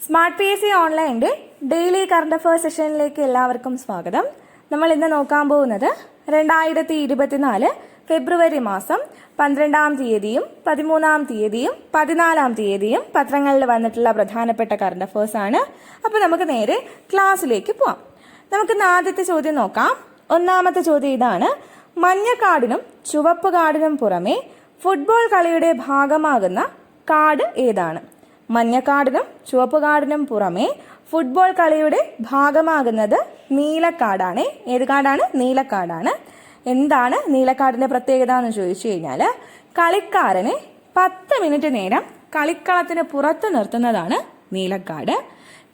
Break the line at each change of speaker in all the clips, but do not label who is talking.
Smart P S C ഓൺലൈന്റെ daily current affairs സെഷനിലേക്ക് എല്ലാവർക്കും സ്വാഗതം. നമ്മൾ ഇന്ന് നോക്കാൻ പോകുന്നത് രണ്ടായിരത്തി ഇരുപത്തിനാല് ഫെബ്രുവരി മാസം പന്ത്രണ്ടാം തീയതിയും പതിമൂന്നാം തീയതിയും പതിനാലാം തീയതിയും പത്രങ്ങളിൽ വന്നിട്ടുള്ള പ്രധാനപ്പെട്ട കറണ്ട് അഫയേഴ്സ് ആണ്. അപ്പോൾ നമുക്ക് നേരെ ക്ലാസ്സിലേക്ക് പോവാം. നമുക്ക് ഇന്ന് ആദ്യത്തെ ചോദ്യം നോക്കാം. ഒന്നാമത്തെ ചോദ്യം ഇതാണ്. മഞ്ഞ കാർഡിനും ചുവപ്പ് കാർഡിനും പുറമെ ഫുട്ബോൾ കളിയുടെ ഭാഗമാകുന്ന കാർഡ് ഏതാണ്? മഞ്ഞക്കാടിനും ചുവപ്പുകാടിനും പുറമേ ഫുട്ബോൾ കളിയുടെ ഭാഗമാകുന്നത് നീലക്കാടാണ്. ഏത് കാടാണ്? നീലക്കാടാണ്. എന്താണ് നീലക്കാടിന്റെ പ്രത്യേകത എന്ന് ചോദിച്ചു കഴിഞ്ഞാൽ കളിക്കാരനെ പത്ത് മിനിറ്റ് നേരം കളിക്കളത്തിന് പുറത്ത് നിർത്തുന്നതാണ് നീലക്കാട്.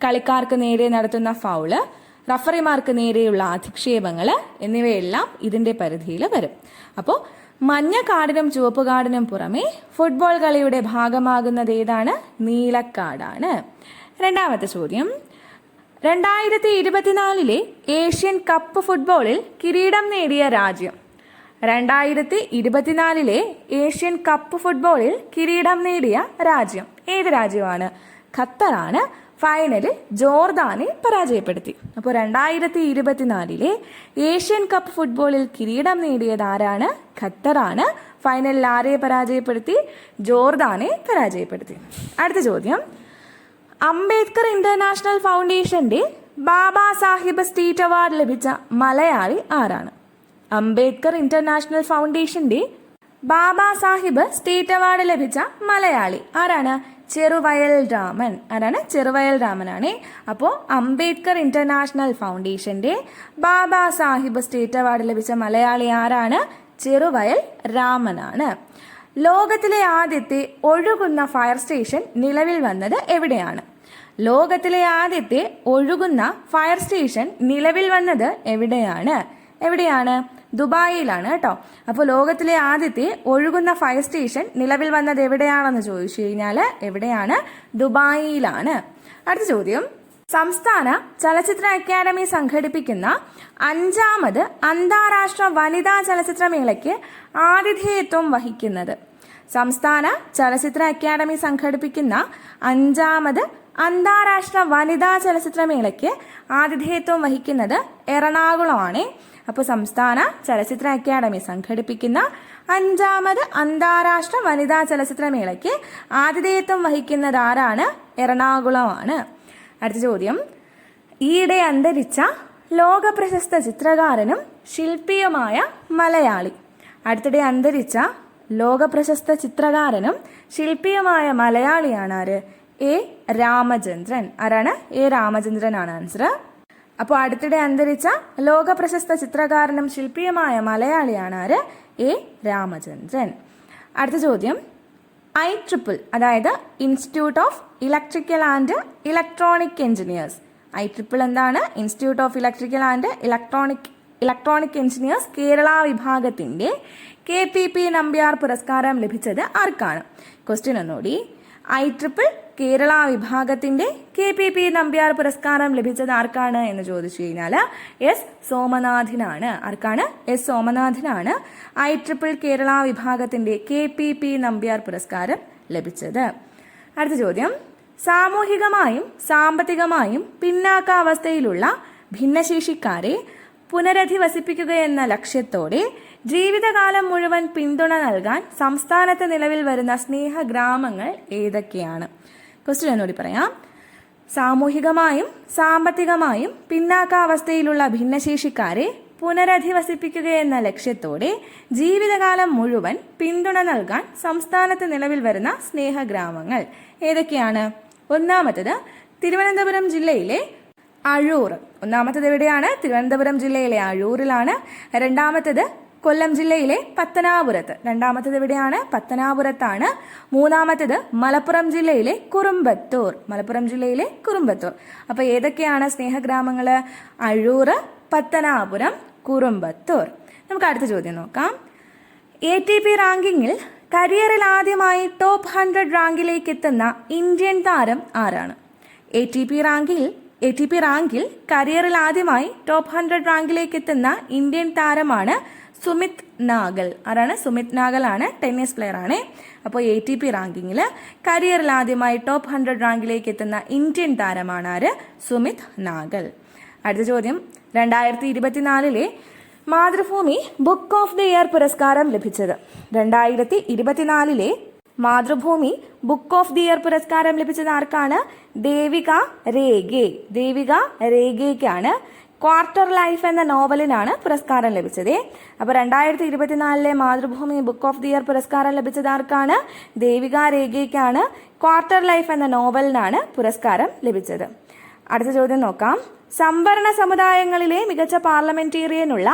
കളിക്കാർക്ക് നേരെ നടത്തുന്ന ഫൗൾ റഫറിമാർക്ക് നേരെയുള്ള അധിക്ഷേപങ്ങൾ എന്നിവയെല്ലാം ഇതിന്റെ പരിധിയിൽ വരും. അപ്പോൾ മഞ്ഞ കാടിനും ചുവപ്പ് കാടിനും പുറമെ ഫുട്ബോൾ കളിയുടെ ഭാഗമാകുന്നത് ഏതാണ്? നീലക്കാടാണ്. രണ്ടാമത്തെ ചോദ്യം. രണ്ടായിരത്തി ഇരുപത്തിനാലിലെ ഏഷ്യൻ കപ്പ് ഫുട്ബോളിൽ കിരീടം നേടിയ രാജ്യം. രണ്ടായിരത്തി ഇരുപത്തിനാലിലെ ഏഷ്യൻ കപ്പ് ഫുട്ബോളിൽ കിരീടം നേടിയ രാജ്യം ഏത് രാജ്യമാണ്? ഖത്തറാണ്. ഫൈനലിൽ ജോർദാനെ പരാജയപ്പെടുത്തി. അപ്പോൾ രണ്ടായിരത്തി ഇരുപത്തിനാലിലെ ഏഷ്യൻ കപ്പ് ഫുട്ബോളിൽ കിരീടം നേടിയത് ആരാണ്? ഖത്തറാണ്. ഫൈനലിൽ ആരെ പരാജയപ്പെടുത്തി? ജോർദാനെ പരാജയപ്പെടുത്തി. അടുത്ത ചോദ്യം. അംബേദ്കർ ഇന്റർനാഷണൽ ഫൗണ്ടേഷന്റെ ബാബാ സാഹിബ് സ്റ്റേറ്റ് അവാർഡ് ലഭിച്ച മലയാളി ആരാണ്? അംബേദ്കർ ഇന്റർനാഷണൽ ഫൗണ്ടേഷന്റെ ബാബാ സാഹിബ് സ്റ്റേറ്റ് അവാർഡ് ലഭിച്ച മലയാളി ആരാണ്? ചെറുവയൽ രാമൻ. ആരാണ്? ചെറുവയൽ രാമനാണ്. അപ്പോൾ അംബേദ്കർ ഇന്റർനാഷണൽ ഫൗണ്ടേഷന്റെ ബാബാ സാഹിബ് സ്റ്റേറ്റ് അവാർഡ് ലഭിച്ച മലയാളി ആരാണ്? ചെറുവയൽ രാമനാണ്. ലോകത്തിലെ ആദ്യത്തെ ഒഴുകുന്ന ഫയർ സ്റ്റേഷൻ നിലവിൽ വന്നത് എവിടെയാണ്? ലോകത്തിലെ ആദ്യത്തെ ഒഴുകുന്ന ഫയർ സ്റ്റേഷൻ നിലവിൽ വന്നത് എവിടെയാണ്? എവിടെയാണ്? ദുബായിലാണ് കേട്ടോ. അപ്പോൾ ലോകത്തിലെ ആദ്യത്തെ ഒഴുകുന്ന ഫയർ സ്റ്റേഷൻ നിലവിൽ വന്നത് എവിടെയാണെന്ന് ചോദിച്ചു കഴിഞ്ഞാൽ എവിടെയാണ്? ദുബായിലാണ്. അടുത്ത ചോദ്യം. സംസ്ഥാന ചലച്ചിത്ര അക്കാദമി സംഘടിപ്പിക്കുന്ന അഞ്ചാമത് അന്താരാഷ്ട്ര വനിതാ ചലച്ചിത്രമേളയ്ക്ക് ആതിഥേയത്വം വഹിക്കുന്നത്. സംസ്ഥാന ചലച്ചിത്ര അക്കാദമി സംഘടിപ്പിക്കുന്ന അഞ്ചാമത് അന്താരാഷ്ട്ര വനിതാ ചലച്ചിത്രമേളയ്ക്ക് ആതിഥേയത്വം വഹിക്കുന്നത് എറണാകുളമാണ്. അപ്പോൾ സംസ്ഥാന ചലച്ചിത്ര അക്കാദമി സംഘടിപ്പിക്കുന്ന അഞ്ചാമത് അന്താരാഷ്ട്ര വനിതാ ചലച്ചിത്രമേളയ്ക്ക് ആതിഥേയത്വം വഹിക്കുന്നത് ആരാണ്? എറണാകുളമാണ്. അടുത്ത ചോദ്യം. ഈയിടെ അന്തരിച്ച ലോക പ്രശസ്ത ചിത്രകാരനും ശില്പിയുമായ മലയാളി. അടുത്തിടെ അന്തരിച്ച ലോക പ്രശസ്ത ചിത്രകാരനും ശില്പിയുമായ മലയാളിയാണ് ആര്? എ രാമചന്ദ്രൻ. ആരാണ്? എ രാമചന്ദ്രനാണ് ആൻസർ അപ്പോൾ അടുത്തിടെ അന്തരിച്ച ലോക പ്രശസ്ത ചിത്രകാരനും ശില്പിയുമായ മലയാളിയാണ് ആര്? എ. രാമചന്ദ്രൻ. അടുത്ത ചോദ്യം. ഐ ട്രിപ്പിൾ അതായത് institute of electrical and electronic engineers. I triple എന്താണ്? Institute of electrical and electronic electronic engineers Kerala വിഭാഗത്തിന്റെ കെ പി പി നമ്പ്യാർ പുരസ്കാരം ലഭിച്ചത് ആർക്കാണ്? ക്വസ്റ്റ്യൻ ഒന്നുകൂടി. ഐ ട്രിപ്പിൾ കേരള വിഭാഗത്തിന്റെ കെ പി പി നമ്പ്യാർ പുരസ്കാരം ലഭിച്ചത് ആർക്കാണ് എന്ന് ചോദിച്ചു കഴിഞ്ഞാൽ എസ് സോമനാഥിനാണ്. ആർക്കാണ്? എസ് സോമനാഥിനാണ് ഐ ട്രിപ്പിൾ കേരള വിഭാഗത്തിന്റെ കെ പി പി നമ്പ്യാർ പുരസ്കാരം ലഭിച്ചത്. അടുത്ത ചോദ്യം. സാമൂഹികമായും സാമ്പത്തികമായും പിന്നാക്കാവസ്ഥയിലുള്ള ഭിന്നശേഷിക്കാരെ പുനരധിവസിപ്പിക്കുക എന്ന ലക്ഷ്യത്തോടെ ജീവിതകാലം മുഴുവൻ പിന്തുണ നൽകാൻ സംസ്ഥാനത്ത് നിലവിൽ വരുന്ന സ്നേഹ ഗ്രാമങ്ങൾ ഏതൊക്കെയാണ്? ക്വസ്റ്റ്യൻ എന്നോട് പറയാം. സാമൂഹികമായും സാമ്പത്തികമായും പിന്നാക്കാവസ്ഥയിലുള്ള ഭിന്നശേഷിക്കാരെ പുനരധിവസിപ്പിക്കുക എന്ന ലക്ഷ്യത്തോടെ ജീവിതകാലം മുഴുവൻ പിന്തുണ നൽകാൻ സംസ്ഥാനത്ത് നിലവിൽ വരുന്ന സ്നേഹഗ്രാമങ്ങൾ ഏതൊക്കെയാണ്? ഒന്നാമത്തത് തിരുവനന്തപുരം ജില്ലയിലെ അഴൂർ. ഒന്നാമത്തത് എവിടെയാണ്? തിരുവനന്തപുരം ജില്ലയിലെ അഴൂരിലാണ്. രണ്ടാമത്തത് കൊല്ലം ജില്ലയിലെ പത്തനാപുരത്ത്. രണ്ടാമത്തത് എവിടെയാണ്? പത്തനാപുരത്താണ്. മൂന്നാമത്തത് മലപ്പുറം ജില്ലയിലെ കുറുമ്പത്തൂർ. മലപ്പുറം ജില്ലയിലെ കുറുമ്പത്തൂർ. അപ്പൊ ഏതൊക്കെയാണ് സ്നേഹഗ്രാമങ്ങൾ അഴൂർ പത്തനാപുരം കുറുമ്പത്തൂർ. നമുക്ക് അടുത്ത ചോദ്യം നോക്കാം. എ ടി പി റാങ്കിങ്ങിൽ കരിയറിൽ ആദ്യമായി ടോപ്പ് ഹൺഡ്രഡ് റാങ്കിലേക്ക് എത്തുന്ന ഇന്ത്യൻ താരം ആരാണ്? എ ടി പി റാങ്കിൽ എ ടി പി റാങ്കിൽ കരിയറിൽ ആദ്യമായി ടോപ്പ് ഹൺഡ്രഡ് റാങ്കിലേക്ക് എത്തുന്ന ഇന്ത്യൻ താരമാണ് സുമിത് നാഗൽ. ആരാണ്? സുമിത് നാഗൽ ആണ് ടെന്നീസ് പ്ലെയർ ആണ്. അപ്പോൾ എ ടി പി റാങ്കിങ്ങിൽ കരിയറിൽ ആദ്യമായി ടോപ്പ് ഹൺഡ്രഡ് റാങ്കിലേക്ക് എത്തുന്ന ഇന്ത്യൻ താരമാണ് ആര്? സുമിത് നാഗൽ. അടുത്ത ചോദ്യം. രണ്ടായിരത്തി ഇരുപത്തിനാലിലെ Mathrubhumi book of the year പുരസ്കാരം ലഭിച്ചത്. രണ്ടായിരത്തി ഇരുപത്തിനാലിലെ Mathrubhumi book of the year പുരസ്കാരം ലഭിച്ചത് ആർക്കാണ്? ദേവിക രേഖ. ദേവിക രേഗയ്ക്കാണ് ക്വാർട്ടർ ലൈഫ് എന്ന നോവലിനാണ് പുരസ്കാരം ലഭിച്ചത്. അപ്പോൾ രണ്ടായിരത്തി ഇരുപത്തിനാലിലെ Mathrubhumi book of the year പുരസ്കാരം ലഭിച്ചത് ആർക്കാണ്? ദേവിക രേഖയ്ക്കാണ്. ക്വാർട്ടർ ലൈഫ് എന്ന നോവലിനാണ് പുരസ്കാരം ലഭിച്ചത്. അടുത്ത ചോദ്യം നോക്കാം. സംവരണ സമുദായങ്ങളിലെ മികച്ച പാർലമെന്റേറിയനുള്ള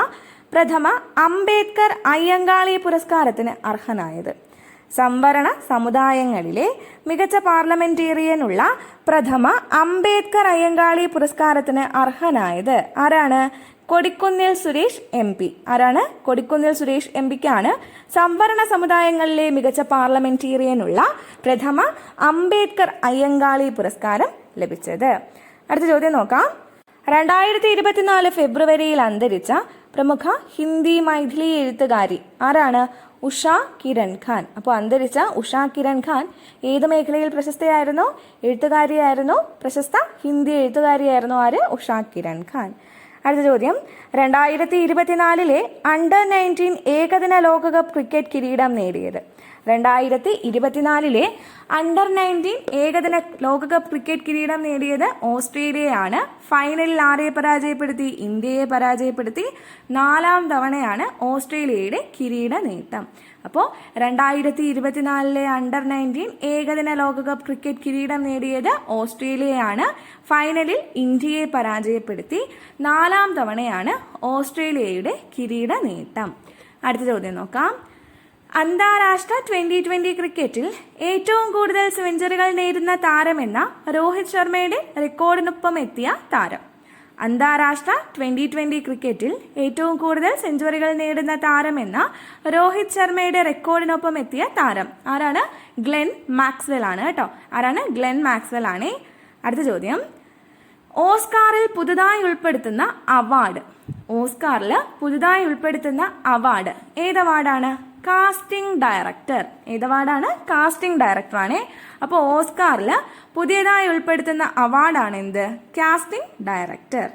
പ്രഥമ അംബേദ്കർ അയ്യങ്കാളി പുരസ്കാരത്തിന് അർഹനായത്. സംവരണ സമുദായങ്ങളിലെ മികച്ച പാർലമെന്റേറിയനുള്ള പ്രഥമ അംബേദ്കർ അയ്യങ്കാളി പുരസ്കാരത്തിന് അർഹനായത് ആരാണ്? Kodikunnil Suresh M P. ആരാണ്? കൊടിക്കുന്നിൽ സുരേഷ് എം പിക്കാണ് സംവരണ സമുദായങ്ങളിലെ മികച്ച പാർലമെന്റേറിയനുള്ള പ്രഥമ അംബേദ്കർ അയ്യങ്കാളി പുരസ്കാരം ലഭിച്ചത്. അടുത്ത ചോദ്യം നോക്കാം. രണ്ടായിരത്തി ഇരുപത്തിനാല് ഫെബ്രുവരിയിൽ അന്തരിച്ച പ്രമുഖ ഹിന്ദി മൈഥിലി എഴുത്തുകാരി ആരാണ്? ഉഷ കിരൺ ഖാൻ. അപ്പോൾ അന്തരിച്ച ഉഷ കിരൺ ഖാൻ ഏത് മേഖലയിൽ പ്രശസ്തയായിരുന്നു? എഴുത്തുകാരിയായിരുന്നു. പ്രശസ്ത ഹിന്ദി എഴുത്തുകാരിയായിരുന്നു ആര്? ഉഷ കിരൺ ഖാൻ. അടുത്ത ചോദ്യം. രണ്ടായിരത്തി ഇരുപത്തിനാലിലെ അണ്ടർ നയന്റീൻ ഏകദിന ലോകകപ്പ് ക്രിക്കറ്റ് കിരീടം നേടിയത്. രണ്ടായിരത്തി ഇരുപത്തിനാലിലെ അണ്ടർ നയന്റീൻ ഏകദിന ലോകകപ്പ് ക്രിക്കറ്റ് കിരീടം നേടിയത് ഓസ്ട്രേലിയയാണ്. ഫൈനലിൽ ആരെ പരാജയപ്പെടുത്തി? ഇന്ത്യയെ പരാജയപ്പെടുത്തി. നാലാം തവണയാണ് ഓസ്ട്രേലിയയുടെ കിരീട നേട്ടം. അപ്പോൾ രണ്ടായിരത്തി ഇരുപത്തിനാലിലെ അണ്ടർ നയന്റീൻ ഏകദിന ലോകകപ്പ് ക്രിക്കറ്റ് കിരീടം നേടിയത് ഓസ്ട്രേലിയയാണ്. ഫൈനലിൽ ഇന്ത്യയെ പരാജയപ്പെടുത്തി. നാലാം തവണയാണ് ഓസ്ട്രേലിയയുടെ കിരീട നേട്ടം. അടുത്ത ചോദ്യം നോക്കാം. അന്താരാഷ്ട്ര ട്വന്റി ട്വന്റി ക്രിക്കറ്റിൽ ഏറ്റവും കൂടുതൽ സെഞ്ചുറികൾ നേടുന്ന താരമെന്ന രോഹിത് ശർമ്മയുടെ റെക്കോർഡിനൊപ്പം എത്തിയ താരം. അന്താരാഷ്ട്ര ട്വന്റി ട്വന്റി ക്രിക്കറ്റിൽ ഏറ്റവും കൂടുതൽ സെഞ്ചുറികൾ നേടുന്ന താരമെന്ന രോഹിത് ശർമ്മയുടെ റെക്കോർഡിനൊപ്പം എത്തിയ താരം ആരാണ്? ഗ്ലെൻ മാക്സ്വെൽ ആണ് കേട്ടോ. ആരാണ്? ഗ്ലെൻ മാക്സ്വെൽ ആണ്. അടുത്ത ചോദ്യം. ഓസ്കാറിൽ പുതുതായി ഉൾപ്പെടുത്തുന്ന അവാർഡ്. ഓസ്കാറിൽ പുതുതായി ഉൾപ്പെടുത്തുന്ന അവാർഡ്. ഏത് അവാർഡാണ്? കാസ്റ്റിംഗ് ഡയറക്ടർ ഏത് അവാർഡാണ് കാസ്റ്റിംഗ് ഡയറക്ടറാണ് അപ്പോൾ ഓസ്കാറിൽ പുതിയതായി ഉൾപ്പെടുത്തുന്ന അവാർഡാണ് എന്ത്? കാസ്റ്റിംഗ് ഡയറക്ടർ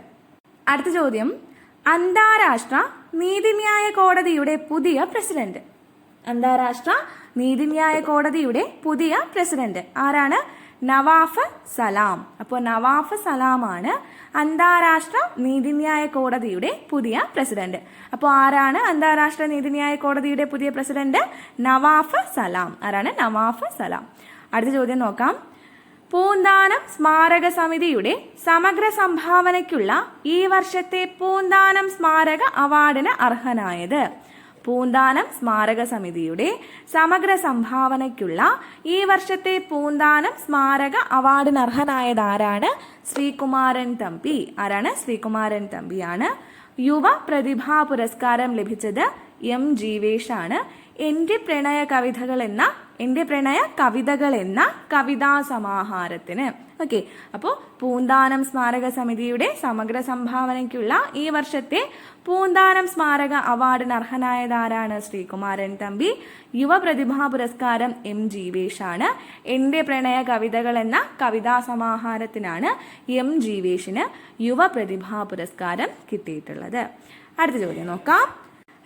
അടുത്ത ചോദ്യം. അന്താരാഷ്ട്ര നീതിന്യായ കോടതിയുടെ പുതിയ പ്രസിഡന്റ്. അന്താരാഷ്ട്ര നീതിന്യായ കോടതിയുടെ പുതിയ പ്രസിഡന്റ്. ആരാണ്? Nawaf Salam. അപ്പോൾ നവാഫ് സലാമാണ് അന്താരാഷ്ട്ര നീതിന്യായ കോടതിയുടെ പുതിയ പ്രസിഡന്റ്. അപ്പോൾ ആരാണ് അന്താരാഷ്ട്ര നീതിന്യായ കോടതിയുടെ പുതിയ പ്രസിഡന്റ്? Nawaf Salam. ആരാണ്? Nawaf Salam. അടുത്ത ചോദ്യം നോക്കാം. പൂന്താനം സ്മാരക സമിതിയുടെ സമഗ്ര സംഭാവനയ്ക്കുള്ള ഈ വർഷത്തെ പൂന്താനം സ്മാരക അവാർഡിന് അർഹനായത്? പൂന്താനം സ്മാരക സമിതിയുടെ സമഗ്ര സംഭാവനയ്ക്കുള്ള ഈ വർഷത്തെ പൂന്താനം സ്മാരക അവാർഡിന് അർഹനായതാരാണ് ശ്രീകുമാരൻ തമ്പി. ആരാണ്? ശ്രീകുമാരൻ തമ്പിയാണ്. യുവ പ്രതിഭാ പുരസ്കാരം ലഭിച്ചത് എം ജീവേഷാണ്. എന്റെ പ്രണയ കവിതകൾ എന്ന എന്റെ പ്രണയ കവിതകൾ എന്ന കവിതാ സമാഹാരത്തിന്. ഓക്കെ അപ്പോൾ പൂന്താനം സ്മാരക സമിതിയുടെ സമഗ്ര സംഭാവനയ്ക്കുള്ള ഈ വർഷത്തെ പൂന്താനം സ്മാരക അവാർഡിന് അർഹനായതാരാണ് ശ്രീകുമാരൻ തമ്പി. യുവ പ്രതിഭാ പുരസ്കാരം എം ജീവേഷാണ് എന്റെ പ്രണയ കവിതകൾ എന്ന കവിതാ സമാഹാരത്തിനാണ് എം ജീവേഷിന് യുവ പ്രതിഭാ പുരസ്കാരം കിട്ടിയിട്ടുള്ളത്. അടുത്ത ചോദ്യം നോക്കാം.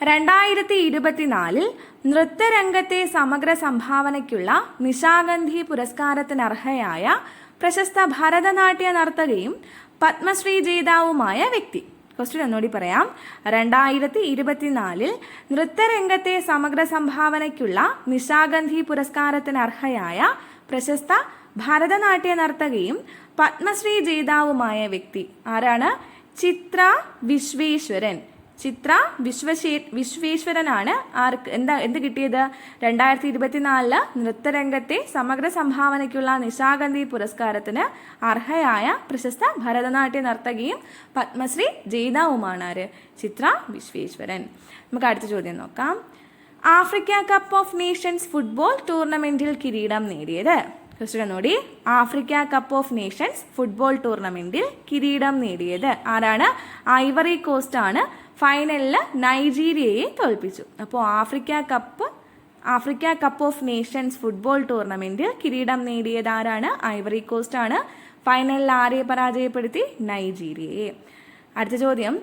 രണ്ടായിരത്തി ഇരുപത്തിനാലിൽ നൃത്തരംഗത്തെ സമഗ്ര സംഭാവനയ്ക്കുള്ള നിശാഗന്ധി പുരസ്കാരത്തിനർഹയായ പ്രശസ്ത ഭരതനാട്യ നർത്തകയും പത്മശ്രീ ജേതാവുമായ വ്യക്തി. ക്വസ്റ്റ്യൻ ഒന്നുകൂടി പറയാം. രണ്ടായിരത്തി ഇരുപത്തിനാലിൽ നൃത്തരംഗത്തെ സമഗ്ര സംഭാവനയ്ക്കുള്ള നിശാഗന്ധി പുരസ്കാരത്തിനർഹയായ പ്രശസ്ത ഭരതനാട്യ നർത്തകയും പത്മശ്രീ ജേതാവുമായ വ്യക്തി. ആരാണ്? ചിത്ര വിശ്വേശ്വരൻ. ചിത്ര വിശ്വശേ വിശ്വേശ്വരനാണ്. ആർക്ക് എന്താ എന്ത് കിട്ടിയത്? രണ്ടായിരത്തി ഇരുപത്തിനാലിൽ നൃത്തരംഗത്തെ സമഗ്ര സംഭാവനയ്ക്കുള്ള നിശാഗന്ധി പുരസ്കാരത്തിന് അർഹയായ പ്രശസ്ത ഭരതനാട്യ നർത്തകിയും പത്മശ്രീ ജേതാവുമാണ് ആര് ചിത്ര വിശ്വേശ്വരൻ. നമുക്ക് അടുത്ത ചോദ്യം നോക്കാം. Africa cup of nations football ടൂർണമെന്റിൽ കിരീടം നേടിയത്. നോടി Africa cup of nations football ടൂർണമെന്റിൽ കിരീടം നേടിയത്. ആരാണ്? ഐവറി കോസ്റ്റ് ആണ് ഫൈനലിൽ നൈജീരിയയെ തോൽപ്പിച്ചു. അപ്പോൾ Africa cup Africa cup of nations football tournament കിരീടം നേടിയത് ആരാണ് ഐവറി കോസ്റ്റ് ആണ് ഫൈനലിൽ ആരെ പരാജയപ്പെടുത്തി? നൈജീരിയയെ. അടുത്ത ചോദ്യം.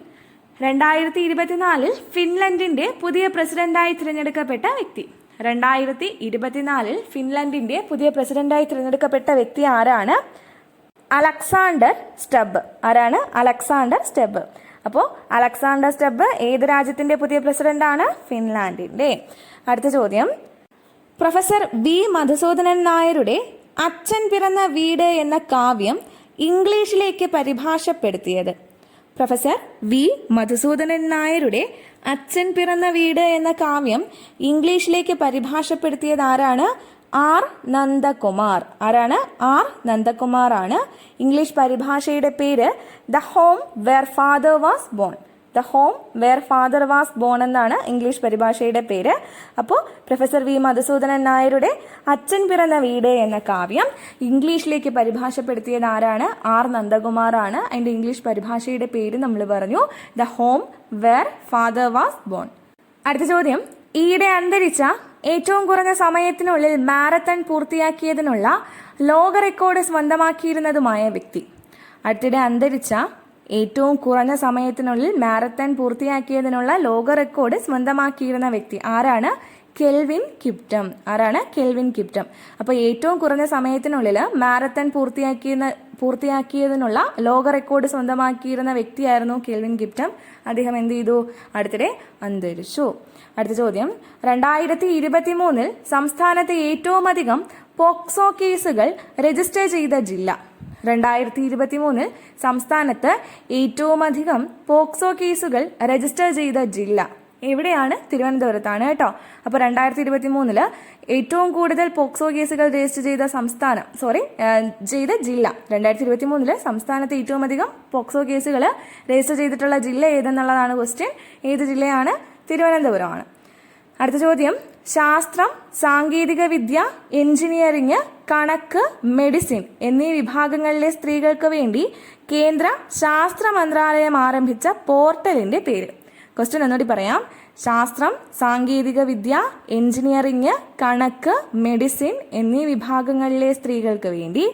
രണ്ടായിരത്തി ഇരുപത്തിനാലിൽ ഫിൻലൻഡിന്റെ പുതിയ പ്രസിഡന്റായി തിരഞ്ഞെടുക്കപ്പെട്ട വ്യക്തി. രണ്ടായിരത്തി ഇരുപത്തിനാലിൽ ഫിൻലൻഡിന്റെ പുതിയ പ്രസിഡന്റായി തിരഞ്ഞെടുക്കപ്പെട്ട വ്യക്തി ആരാണ്? അലക്സാണ്ടർ സ്റ്റബ് ആരാണ്? അലക്സാണ്ടർ സ്റ്റബ് അപ്പോൾ അലക്സാണ്ടർ സ്റ്റെബ് ഏത് രാജ്യത്തിന്റെ പുതിയ പ്രസിഡന്റാണ് ഫിൻലാൻഡിന്റെ. അടുത്ത ചോദ്യം. പ്രൊഫസർ വി മധുസൂദനൻ നായരുടെ അച്ഛൻ പിറന്ന വീട് എന്ന കാവ്യം ഇംഗ്ലീഷിലേക്ക് പരിഭാഷപ്പെടുത്തിയത്. പ്രൊഫസർ വി മധുസൂദനൻ നായരുടെ അച്ഛൻ പിറന്ന വീട് എന്ന കാവ്യം ഇംഗ്ലീഷിലേക്ക് പരിഭാഷപ്പെടുത്തിയത് ആരാണ്? ആർ നന്ദകുമാർ. ആരാണ്? ആർ നന്ദകുമാർ ആണ് ഇംഗ്ലീഷ് പരിഭാഷയുടെ പേര് the home where father was born. The home where father was born എന്നാണ് ഇംഗ്ലീഷ് പരിഭാഷയുടെ പേര്. അപ്പോൾ പ്രൊഫസർ വി മധുസൂദനൻ നായരുടെ അച്ഛൻ പിറന്ന വീട് എന്ന കാവ്യം ഇംഗ്ലീഷിലേക്ക് പരിഭാഷപ്പെടുത്തിയത് ആരാണ്? ആർ നന്ദകുമാർ ആണ് അതിന്റെ ഇംഗ്ലീഷ് പരിഭാഷയുടെ പേര് നമ്മൾ പറഞ്ഞു. The home where father was born. അടുത്ത ചോദ്യം. ഈയിടെ അന്തരിച്ച ഏറ്റവും കുറഞ്ഞ സമയത്തിനുള്ളിൽ മാരത്തൺ പൂർത്തിയാക്കിയതിനുള്ള ലോക റെക്കോർഡ് സ്വന്തമാക്കിയിരുന്നതുമായ വ്യക്തി. അടുത്തിടെ അന്തരിച്ച ഏറ്റവും കുറഞ്ഞ സമയത്തിനുള്ളിൽ മാരത്തൺ പൂർത്തിയാക്കിയതിനുള്ള ലോക റെക്കോർഡ് സ്വന്തമാക്കിയിരുന്ന വ്യക്തി ആരാണ്? Kelvin Kiptum. ആരാണ്? Kelvin Kiptum. അപ്പോൾ ഏറ്റവും കുറഞ്ഞ സമയത്തിനുള്ളിൽ മാരത്തൺ പൂർത്തിയാക്കിയ പൂർത്തിയാക്കിയതിനുള്ള ലോക റെക്കോർഡ് സ്വന്തമാക്കിയിരുന്ന വ്യക്തിയായിരുന്നു കെൽവിൻ കിപ്റ്റം. അദ്ദേഹം എന്ത് ചെയ്തു? അടുത്തിടെ അന്തരിച്ചു. അടുത്ത ചോദ്യം. രണ്ടായിരത്തി ഇരുപത്തി മൂന്നിൽ സംസ്ഥാനത്ത് ഏറ്റവും അധികം പോക്സോ കേസുകൾ രജിസ്റ്റർ ചെയ്ത ജില്ല. രണ്ടായിരത്തി ഇരുപത്തി മൂന്നിൽ സംസ്ഥാനത്ത് ഏറ്റവും അധികം പോക്സോ കേസുകൾ രജിസ്റ്റർ ചെയ്ത ജില്ല. എവിടെയാണ്? തിരുവനന്തപുരത്താണ് കേട്ടോ. അപ്പോൾ രണ്ടായിരത്തി ഇരുപത്തി മൂന്നിൽ ഏറ്റവും കൂടുതൽ പോക്സോ കേസുകൾ രജിസ്റ്റർ ചെയ്ത സംസ്ഥാനം സോറി ചെയ്ത ജില്ല രണ്ടായിരത്തി ഇരുപത്തി മൂന്നിൽ സംസ്ഥാനത്ത് ഏറ്റവും അധികം പോക്സോ കേസുകൾ രജിസ്റ്റർ ചെയ്തിട്ടുള്ള ജില്ല ഏതെന്നുള്ളതാണ് ക്വസ്റ്റ്യൻ ഏത് ജില്ലയാണ്? തിരുവനന്തപുരമാണ്. അടുത്ത ചോദ്യം. ശാസ്ത്രം സാങ്കേതിക വിദ്യ എഞ്ചിനീയറിംഗ് കണക്ക് മെഡിസിൻ എന്നീ വിഭാഗങ്ങളിലെ സ്ത്രീകൾക്ക് വേണ്ടി കേന്ദ്ര ശാസ്ത്ര മന്ത്രാലയം ആരംഭിച്ച പോർട്ടലിന്റെ പേര്. ക്വസ്റ്റ്യൻ ഒന്നുകൂടി പറയാം. ശാസ്ത്രം സാങ്കേതിക വിദ്യ എഞ്ചിനീയറിംഗ് കണക്ക് മെഡിസിൻ എന്നീ വിഭാഗങ്ങളിലെ സ്ത്രീകൾക്ക് വേണ്ടി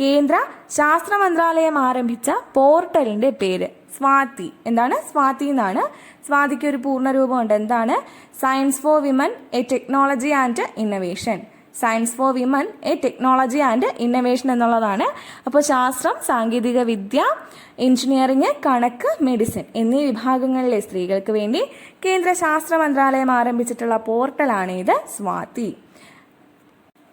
കേന്ദ്ര ശാസ്ത്ര മന്ത്രാലയം ആരംഭിച്ച പോർട്ടലിന്റെ പേര് സ്വാതി. എന്താണ്? സ്വാതി എന്നാണ്. സ്വാതിക്ക് ഒരു പൂർണരൂപമുണ്ട് എന്താണ്? Science for women A technology and innovation science for women A technology and innovation എന്നുള്ളതാണ്. അപ്പോൾ ശാസ്ത്രം സാങ്കേതിക വിദ്യ എഞ്ചിനീയറിംഗ് കണക്ക് മെഡിസിൻ എന്നീ വിഭാഗങ്ങളിലെ സ്ത്രീകൾക്ക് വേണ്ടി കേന്ദ്ര ശാസ്ത്ര മന്ത്രാലയം ആരംഭിച്ചിട്ടുള്ള പോർട്ടലാണ് ഇത് സ്വാതി.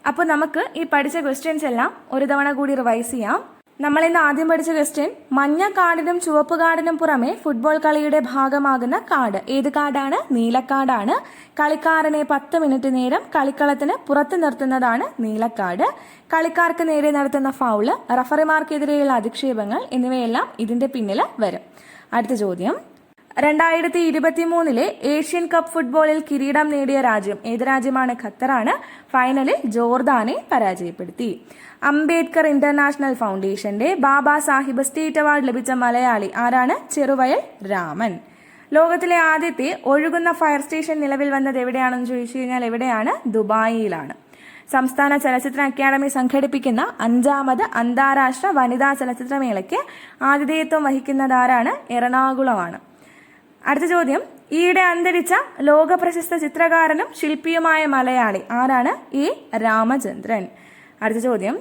അപ്പോൾ നമുക്ക് ഈ പഠിച്ച ക്വസ്റ്റ്യൻസ് എല്ലാം ഒരു തവണ കൂടി റിവൈസ് ചെയ്യാം. നമ്മൾ ഇന്ന് ആദ്യം പഠിച്ച ക്വസ്റ്റ്യൻ മഞ്ഞ കാർഡിനും ചുവപ്പ് കാർഡിനും പുറമെ ഫുട്ബോൾ കളിയുടെ ഭാഗമാകുന്ന കാർഡ് ഏത് കാർഡാണ് നീലക്കാർഡാണ് കളിക്കാരനെ പത്ത് മിനിറ്റ് നേരം കളിക്കളത്തിന് പുറത്ത് നിർത്തുന്നതാണ് നീലക്കാർഡ് കളിക്കാർക്ക് നേരെ നടത്തുന്ന ഫൗൾ റഫറിമാർക്കെതിരെയുള്ള അധിക്ഷേപങ്ങൾ എന്നിവയെല്ലാം ഇതിന്റെ പിന്നിൽ വരും. അടുത്ത ചോദ്യം. രണ്ടായിരത്തി ഇരുപത്തി മൂന്നിലെ ഏഷ്യൻ കപ്പ് ഫുട്ബോളിൽ കിരീടം നേടിയ രാജ്യം ഏത് രാജ്യമാണ്? ഖത്തറാണ്. ഫൈനലിൽ ജോർദാനെ പരാജയപ്പെടുത്തി. അംബേദ്കർ ഇന്റർനാഷണൽ ഫൗണ്ടേഷന്റെ ബാബാ സാഹിബ് സ്റ്റേറ്റ് അവാർഡ് ലഭിച്ച മലയാളി ആരാണ്? ചെറുവയൽ രാമൻ. ലോകത്തിലെ ആദ്യത്തെ ഒഴുകുന്ന ഫയർ സ്റ്റേഷൻ നിലവിൽ വന്നത് എവിടെയാണെന്ന് ചോദിച്ചു കഴിഞ്ഞാൽ എവിടെയാണ്? ദുബായിയിലാണ്. സംസ്ഥാന ചലച്ചിത്ര അക്കാദമി സംഘടിപ്പിക്കുന്ന അഞ്ചാമത് അന്താരാഷ്ട്ര വനിതാ ചലച്ചിത്രമേളയ്ക്ക് ആതിഥേയത്വം വഹിക്കുന്നതാരാണ് എറണാകുളമാണ്. അടുത്ത ചോദ്യം. ഈയിടെ അന്തരിച്ച ലോക പ്രശസ്ത ചിത്രകാരനും ശില്പിയുമായ മലയാളി ആരാണ്? ഈ രാമചന്ദ്രൻ. അടുത്ത ചോദ്യം.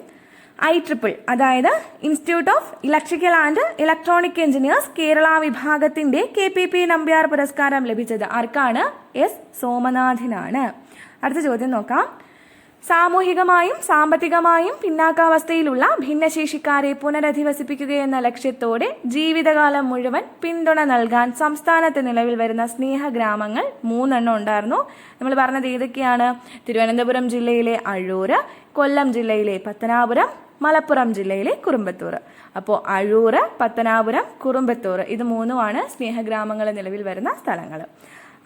ഐ ട്രിപ്പിൾ അതായത് institute of electrical and electronic engineers Kerala വിഭാഗത്തിന്റെ കെ പി പി നമ്പ്യാർ പുരസ്കാരം ലഭിച്ചത് ആർക്കാണ്? എസ്. സോമനാഥിനാണ്. അടുത്ത ചോദ്യം നോക്കാം. സാമൂഹികമായും സാമ്പത്തികമായും പിന്നാക്കാവസ്ഥയിലുള്ള ഭിന്നശേഷിക്കാരെ പുനരധിവസിപ്പിക്കുകയെന്ന ലക്ഷ്യത്തോടെ ജീവിതകാലം മുഴുവൻ പിന്തുണ നൽകാൻ സംസ്ഥാനത്ത് നിലവിൽ വരുന്ന സ്നേഹഗ്രാമങ്ങൾ മൂന്നെണ്ണം ഉണ്ടായിരുന്നു. നമ്മൾ പറഞ്ഞത് ഏതൊക്കെയാണ്? തിരുവനന്തപുരം ജില്ലയിലെ അഴൂര് കൊല്ലം ജില്ലയിലെ പത്തനാപുരം മലപ്പുറം ജില്ലയിലെ കുറുമ്പത്തൂർ. അപ്പോൾ അഴൂർ പത്തനാപുരം കുറുമ്പത്തൂർ ഇത് മൂന്നുമാണ് സ്നേഹഗ്രാമങ്ങൾ നിലവിൽ വരുന്ന സ്ഥലങ്ങൾ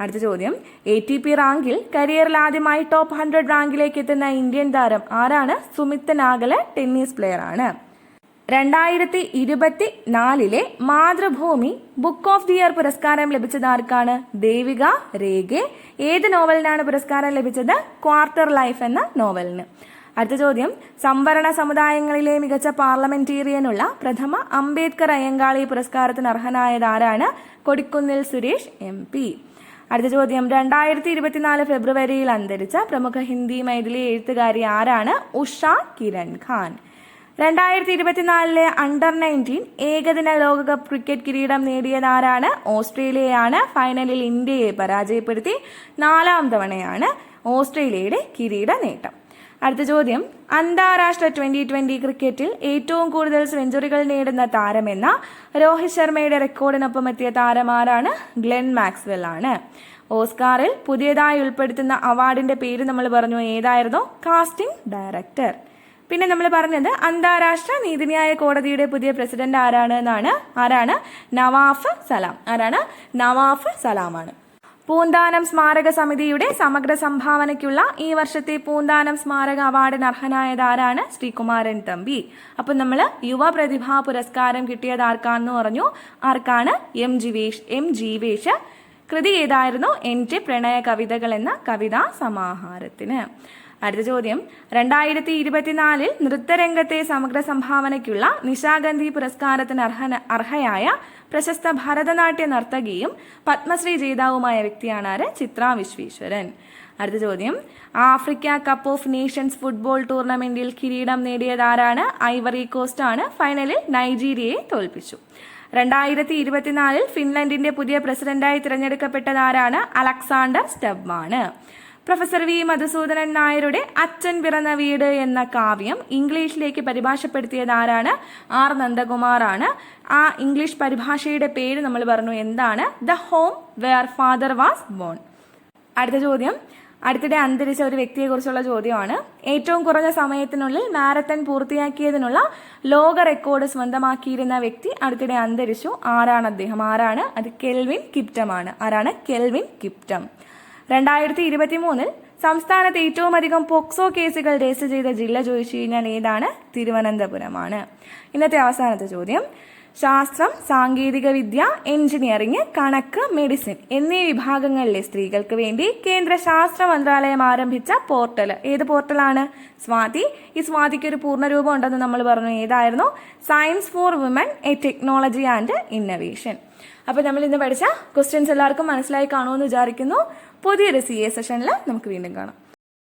അടുത്ത ചോദ്യം. എ ടി പി റാങ്കിൽ കരിയറിൽ ആദ്യമായി ടോപ്പ് ഹൺഡ്രഡ് റാങ്കിലേക്ക് എത്തുന്ന ഇന്ത്യൻ താരം ആരാണ്? സുമിത് നാഗല ടെന്നീസ് പ്ലെയർ ആണ്. രണ്ടായിരത്തി ഇരുപത്തി നാലിലെ Mathrubhumi book of the year പുരസ്കാരം ലഭിച്ചത് ആർക്കാണ്? ദേവിക രേഖെ. ഏത് നോവലിനാണ് പുരസ്കാരം ലഭിച്ചത്? ക്വാർട്ടർ ലൈഫ് എന്ന നോവലിന്. അടുത്ത ചോദ്യം. സംവരണ സമുദായങ്ങളിലെ മികച്ച പാർലമെന്റേറിയനുള്ള പ്രഥമ അംബേദ്കർ അയ്യങ്കാളി പുരസ്കാരത്തിന് അർഹനായത് ആരാണ്? കൊടിക്കുന്നിൽ സുരേഷ് എം അടുത്ത ചോദ്യം. രണ്ടായിരത്തി ഇരുപത്തിനാല് ഫെബ്രുവരിയിൽ അന്തരിച്ച പ്രമുഖ ഹിന്ദി മൈഥിലി എഴുത്തുകാരി ആരാണ്? ഉഷ കിരൺ ഖാൻ. രണ്ടായിരത്തി ഇരുപത്തിനാലിലെ അണ്ടർ നയന്റീൻ ഏകദിന ലോകകപ്പ് ക്രിക്കറ്റ് കിരീടം നേടിയതാരാണ് ഓസ്ട്രേലിയയാണ്. ഫൈനലിൽ ഇന്ത്യയെ പരാജയപ്പെടുത്തി നാലാം തവണയാണ് ഓസ്ട്രേലിയയുടെ കിരീട നേട്ടം. അടുത്ത ചോദ്യം. അന്താരാഷ്ട്ര ട്വന്റി ട്വന്റി ക്രിക്കറ്റിൽ ഏറ്റവും കൂടുതൽ സെഞ്ചുറികൾ നേടുന്ന താരമെന്ന രോഹിത് ശർമ്മയുടെ റെക്കോർഡിനൊപ്പം എത്തിയ താരമാരാണ് ഗ്ലെൻ മാക്സ്വെൽ ആണ്. ഓസ്കാറിൽ പുതിയതായി ഉൾപ്പെടുത്തുന്ന അവാർഡിന്റെ പേര് നമ്മൾ പറഞ്ഞു ഏതായിരുന്നു? കാസ്റ്റിംഗ് ഡയറക്ടർ പിന്നെ നമ്മൾ പറഞ്ഞത് അന്താരാഷ്ട്ര നീതിന്യായ കോടതിയുടെ പുതിയ പ്രസിഡന്റ് ആരാണ് എന്നാണ്. ആരാണ്? Nawaf Salam. ആരാണ്? നവാഫ് സലാമാണ്. പൂന്താനം സ്മാരക സമിതിയുടെ സമഗ്ര സംഭാവനയ്ക്കുള്ള ഈ വർഷത്തെ പൂന്താനം സ്മാരക അവാർഡിന് അർഹനായതാരാണ് ശ്രീകുമാരൻ തമ്പി. അപ്പം നമ്മൾ യുവ പ്രതിഭാ പുരസ്കാരം കിട്ടിയത് ആർക്കാണെന്ന് പറഞ്ഞു. ആർക്കാണ്? M Jivesh M Jeevesh. കൃതി ഏതായിരുന്നു? എന്റെ പ്രണയ കവിതകൾ എന്ന കവിതാ സമാഹാരത്തിന്. അടുത്ത ചോദ്യം. രണ്ടായിരത്തി ഇരുപത്തിനാലിൽ നൃത്തരംഗത്തെ സമഗ്ര സംഭാവനയ്ക്കുള്ള നിശാഗന്ധി പുരസ്കാരത്തിന് അർഹന അർഹയായ പ്രശസ്ത ഭരതനാട്യ നർത്തകിയും പത്മശ്രീ ജേതാവുമായ വ്യക്തിയാണ് ആര് ചിത്ര വിശ്വേശ്വരൻ. അടുത്ത ചോദ്യം. Africa cup of nations football ടൂർണമെന്റിൽ കിരീടം നേടിയത് ആരാണ് ഐവറി കോസ്റ്റ് ആണ് ഫൈനലിൽ നൈജീരിയയെ തോൽപ്പിച്ചു. രണ്ടായിരത്തി ഇരുപത്തിനാലിൽ ഫിൻലൻഡിന്റെ പുതിയ പ്രസിഡന്റായി തിരഞ്ഞെടുക്കപ്പെട്ടത് ആരാണ് അലക്സാണ്ടർ സ്റ്റബ്മാണ് പ്രൊഫസർ വി മധുസൂദനൻ നായരുടെ അച്ഛൻ പിറന്ന വീട് എന്ന കാവ്യം ഇംഗ്ലീഷിലേക്ക് പരിഭാഷപ്പെടുത്തിയത് ആരാണ്? ആർ നന്ദകുമാറാണ്. ആ ഇംഗ്ലീഷ് പരിഭാഷയുടെ പേര് നമ്മൾ പറഞ്ഞു എന്താണ്? The home where father was born. അടുത്ത ചോദ്യം. അടുത്തിടെ അന്തരിച്ച ഒരു വ്യക്തിയെക്കുറിച്ചുള്ള ചോദ്യമാണ്. ഏറ്റവും കുറഞ്ഞ സമയത്തിനുള്ളിൽ മാരത്തൺ പൂർത്തിയാക്കിയതിനുള്ള ലോക റെക്കോർഡ് സ്വന്തമാക്കിയിരുന്ന വ്യക്തി അടുത്തിടെ അന്തരിച്ചു. ആരാണ് അദ്ദേഹം? ആരാണ്? അത് കെൽവിൻ കിപ്റ്റമാണ്. ആരാണ്? Kelvin Kiptum. രണ്ടായിരത്തി ഇരുപത്തി മൂന്നിൽ സംസ്ഥാനത്ത് ഏറ്റവും അധികം പോക്സോ കേസുകൾ രജിസ്റ്റർ ചെയ്ത ജില്ല ചോദിച്ചു കഴിഞ്ഞാൽ ഏതാണ്? തിരുവനന്തപുരമാണ്. ഇന്നത്തെ അവസാനത്തെ ചോദ്യം. ശാസ്ത്രം സാങ്കേതിക വിദ്യ എഞ്ചിനീയറിംഗ് കണക്ക് മെഡിസിൻ എന്നീ വിഭാഗങ്ങളിലെ സ്ത്രീകൾക്ക് വേണ്ടി കേന്ദ്ര ശാസ്ത്ര മന്ത്രാലയം ആരംഭിച്ച പോർട്ടൽ ഏത് പോർട്ടലാണ്? സ്വാതി. ഈ സ്വാതിക്ക് ഒരു പൂർണരൂപം ഉണ്ടെന്ന് നമ്മൾ പറഞ്ഞു. ഏതായിരുന്നു? Science for woman A technology and innovation അപ്പോൾ നമ്മൾ ഇന്ന് പഠിച്ച ക്വസ്റ്റ്യൻസ് എല്ലാവർക്കും മനസ്സിലായി കാണുമെന്ന് വിചാരിക്കുന്നു. പുതിയൊരു സി എ സെഷനിൽ നമുക്ക് വീണ്ടും കാണാം.